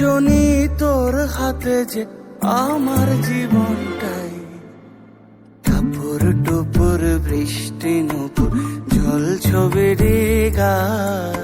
সজনী তোর হাতে যে আমার জীবনটাই। টাপুর টুপুর বৃষ্টি নুপুর জল ছবির গায়।